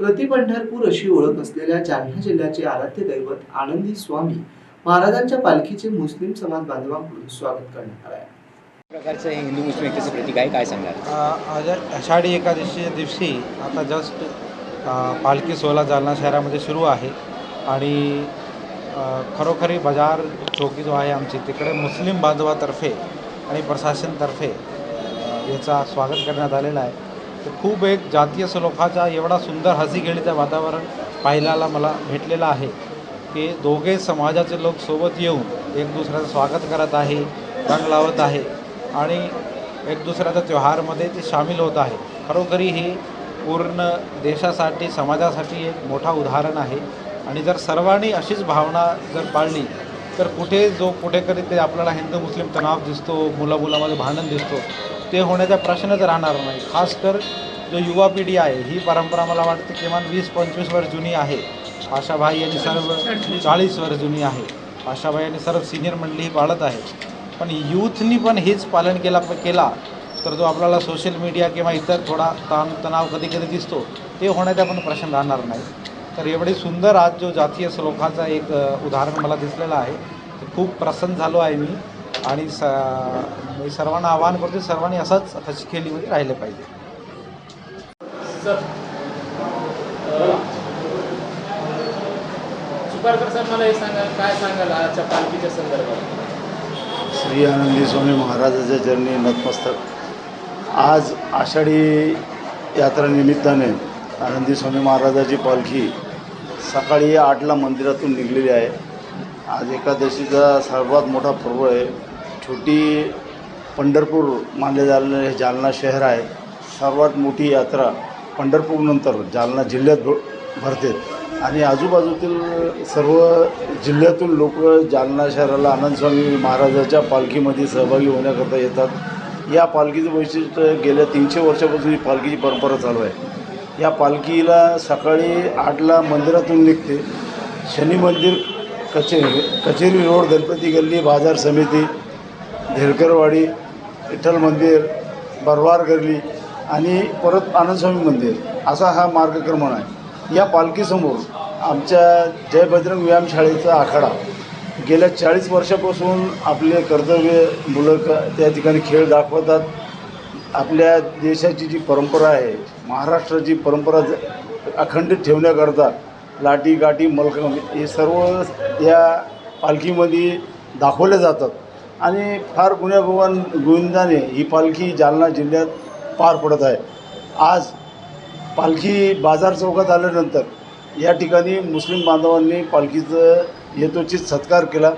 प्रति पंढरपूर अशी ओळख असलेल्या जालना जिल्ह्याचे आराध्य दैवत आनंदी स्वामी महाराजांच्या पालखीचे मुस्लिम समाज बांधवांकडून स्वागत करण्यात आले आहे. प्रकारचं हे हिंदू मुस्लिम प्रतीक आहे काय आज आषाढी एकादशीच्या दिवशी आता जस्ट पालखी सोहळा जालना शहरामध्ये सुरू आहे. आणि खरोखरी बाजार चौकी जो आहे आमची तिकडे मुस्लिम बांधवातर्फे आणि प्रशासनतर्फे याचा स्वागत करण्यात आलेलं आहे. खूप एक जातीय सलोखाचा एवढा सुंदर हसी वातावरण पाहिल्याला मला भेटलेलं आहे की दोघे समाजाचे लोक सोबत येऊन एक दुसऱ्याचं स्वागत करत आहे रंग लावत आहे आणि एक दुसऱ्याच्या त्योहारमध्ये ते सामील होत आहे. खरोखरी हे पूर्ण देशासाठी समाजासाठी एक मोठा उदाहरण आहे. आणि जर सर्वांनी अशीच भावना जर पाळली तर कुठे जो कुठेकरी ते आपल्याला हिंदू मुस्लिम तणाव दिसतो मुलामुलामध्ये भांडण दिसतो ते होण्याचा प्रश्नच राहणार नाही. खास कर जो युवा पिढी आहे ही परंपरा मला वाटते किमान वीस पंचवीस वर्ष जुनी आहे. आशाभाई यांनी सर्व चाळीस वर्ष जुनी आहे. आशाभाई यांनी सर्व सिनियर मंडळी ही पाळत आहे. पण यूथनी पण हेच पालन केला केला तर जो आपल्याला सोशल मीडिया किंवा इतर थोडा ताणतणाव कधी कधी दिसतो ते होण्याचा पण प्रश्न राहणार नाही. तर एवढी सुंदर आज जो जातीय श्लोकाचा एक उदाहरण मला दिसलेलं आहे खूप प्रसन्न झालो आहे मी. आणि स मी सर्वांना आवाहन करतो सर्वांनी असंच हसखेलीमध्ये राहिले पाहिजे. सुपारकर सर मला हे सांगा काय सांगाल आजच्या पालखीच्या संदर्भात? श्री आनंदी स्वामी महाराजाच्या चरणी नतमस्तक. आज आषाढी यात्रा निमित्ताने आनंदी स्वामी महाराजाची पालखी सकाळी आठला मंदिरातून निघलेली आहे. आज एकादशीचा सर्वात मोठा पर्व आहे. छोटी पंढरपूर मानले जाणारे हे जालना शहर आहे. सर्वात मोठी यात्रा पंढरपूरनंतर जालना जिल्ह्यात भ भरते. आणि आजूबाजूतील सर्व जिल्ह्यातून लोक जालना शहराला आनंदस्वामी महाराजाच्या पालखीमध्ये सहभागी होण्याकरता येतात. या पालखीचं वैशिष्ट्य गेल्या तीनशे वर्षापासून ही पालखीची परंपरा चालू आहे. या पालखीला सकाळी आठला मंदिरातून निघते. शनी मंदिर कचेरी कचेरी रोड गणपती गल्ली बाजार समिती धेलकरवाडी विठ्ठल मंदिर बरवार गल्ली आणि परत आनंदस्वामी मंदिर असा हा मार्गक्रमण आहे. या पालखीसमोर आमच्या जय बजरंग व्यायामशाळेचा आखाडा गेल्या चाळीस वर्षापासून आपले कर्तव्य मुलं क त्या ठिकाणी खेळ दाखवतात. आपल्या देशाची जी परंपरा आहे महाराष्ट्राची परंपरा अखंडित ठेवण्याकरता लाटी गाठी मलकम हे सर्व या पालखीमध्ये दाखवले जातात. आणि फार गुण्यागोवान गोविंदाने ही पालखी जालना जिल्ह्यात पार पडत आहे. आज पालखी बाजार चौकात आल्यानंतर या ठिकाणी मुस्लिम बांधवांनी पालखीचं येतोचित सत्कार केला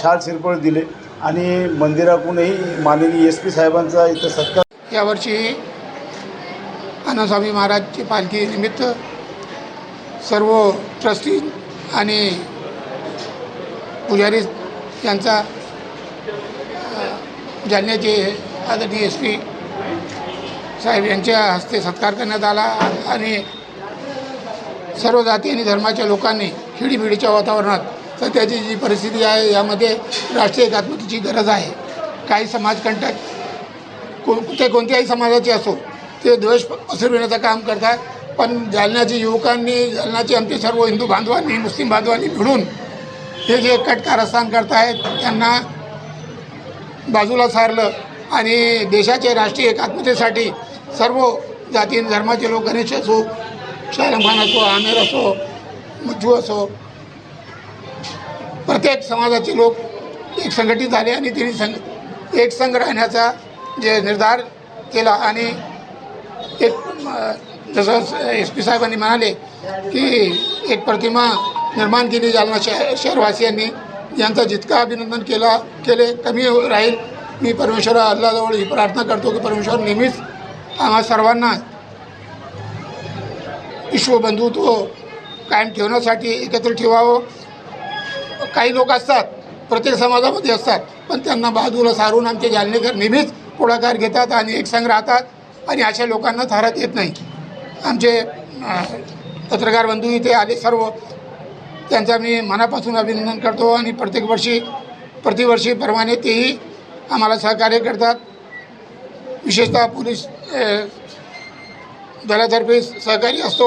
शाल शिरपळ दिले आणि मंदिराकडूनही माननीय एस पी साहेबांचा इथं सत्कार यावर्षी आनंदस्वामी महाराजची पालखी निमित्त सर्व ट्रस्टी आणि पुजारी यांचा जालन्याचे आदरणीय एस पी साहेब यांच्या हस्ते सत्कार करण्यात आला आणि सर्व जाती आणि धर्माच्या लोकांनी खेडीमेडीच्या वातावरणात सध्याची जी परिस्थिती आहे यामध्ये राष्ट्रीय एकात्मतेची गरज आहे. काही समाजकंटक को ते कोणत्याही समाजाचे असो ते द्वेष पसरविण्याचं काम करतात. पण जालन्याच्या युवकांनी जालन्याचे आमचे सर्व हिंदू बांधवांनी मुस्लिम बांधवांनी मिळून हे जे कट कारस्थान करतायत त्यांना बाजूला सारलं आणि देशाच्या राष्ट्रीय एकात्मतेसाठी सर्व जाती धर्माचे लोक गणेश असो शाहरुख खान असो आमेर असो मज्जू असो प्रत्येक समाजाचे लोक एक संघटित झाले आणि त्यांनी संघ एक संघ राहण्याचा जे निर्धार केला आणि एक जसं एस पी साहेबांनी म्हणाले की एक प्रतिमा निर्माण केली जालना शहर शहरवासियांनी. यांचं जितकं अभिनंदन केला केले कमी राहील. मी परमेश्वर अल्लाजवळ ही प्रार्थना करतो की परमेश्वर नेहमीच आम्हा सर्वांना विश्वबंधुत्व कायम ठेवण्यासाठी एकत्र ठेवावं. काही लोक असतात प्रत्येक समाजामध्ये असतात पण त्यांना बाजूला सारून आमचे जालनेकर नेहमीच पुढाकार घेतात आणि एकसंग राहतात आणि अशा लोकांना थारात येत नाही. आमचे पत्रकार बंधू इथे आले सर्व. त्यांचा मी मनापासून अभिनंदन करतो आणि प्रत्येक वर्षी प्रतिवर्षीप्रमाणे तेही आम्हाला सहकार्य करतात. विशेषतः पोलीस दलातर्फे सहकारी असतो.